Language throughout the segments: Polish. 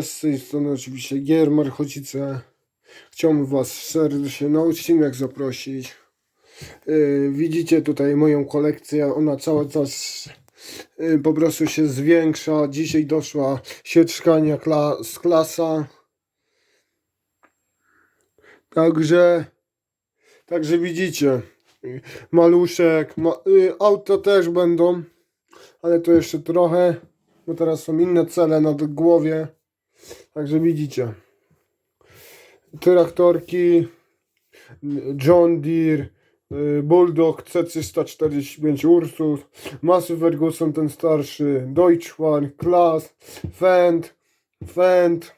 Z tej strony oczywiście Gier Marchocice. Chciałbym Was serdecznie na odcinek zaprosić. Yy, widzicie tutaj moją kolekcję, ona cały czas yy, po prostu się zwiększa. Dzisiaj doszła sieczkania kla z klasa. Także, także widzicie, maluszek, ma, yy, auto też będą, ale to jeszcze trochę, bo teraz są inne cele na głowie. Także widzicie. Traktorki John Deere, y, Bulldog C345 Ursus, Massey Ferguson ten starszy, Deutschwan, Klaas, Fendt, Fendt,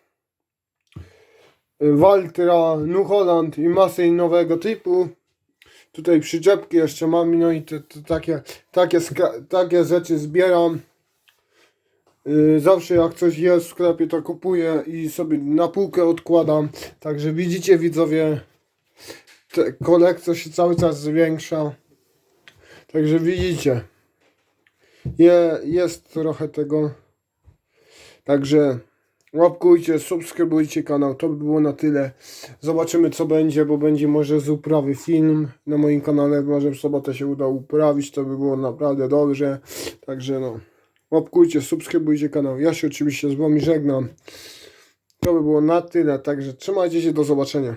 Valtra, New Holland i masę innego typu. Tutaj przyczepki jeszcze mam, no i te, te takie, takie, takie rzeczy zbieram. Yy, Zawsze jak coś jest w sklepie, to kupuję i sobie na półkę odkładam. Także widzicie widzowie, kolekcja się cały czas zwiększa. Także widzicie, je, jest trochę tego. Także łapkujcie, subskrybujcie kanał. To by było na tyle. Zobaczymy co będzie, bo będzie może z uprawy film na moim kanale. Może w sobotę się uda uprawić. To by było naprawdę dobrze. Także no. Łapkujcie, subskrybujcie kanał. Ja się oczywiście z wami żegnam. To by było na tyle, także trzymajcie się, do zobaczenia.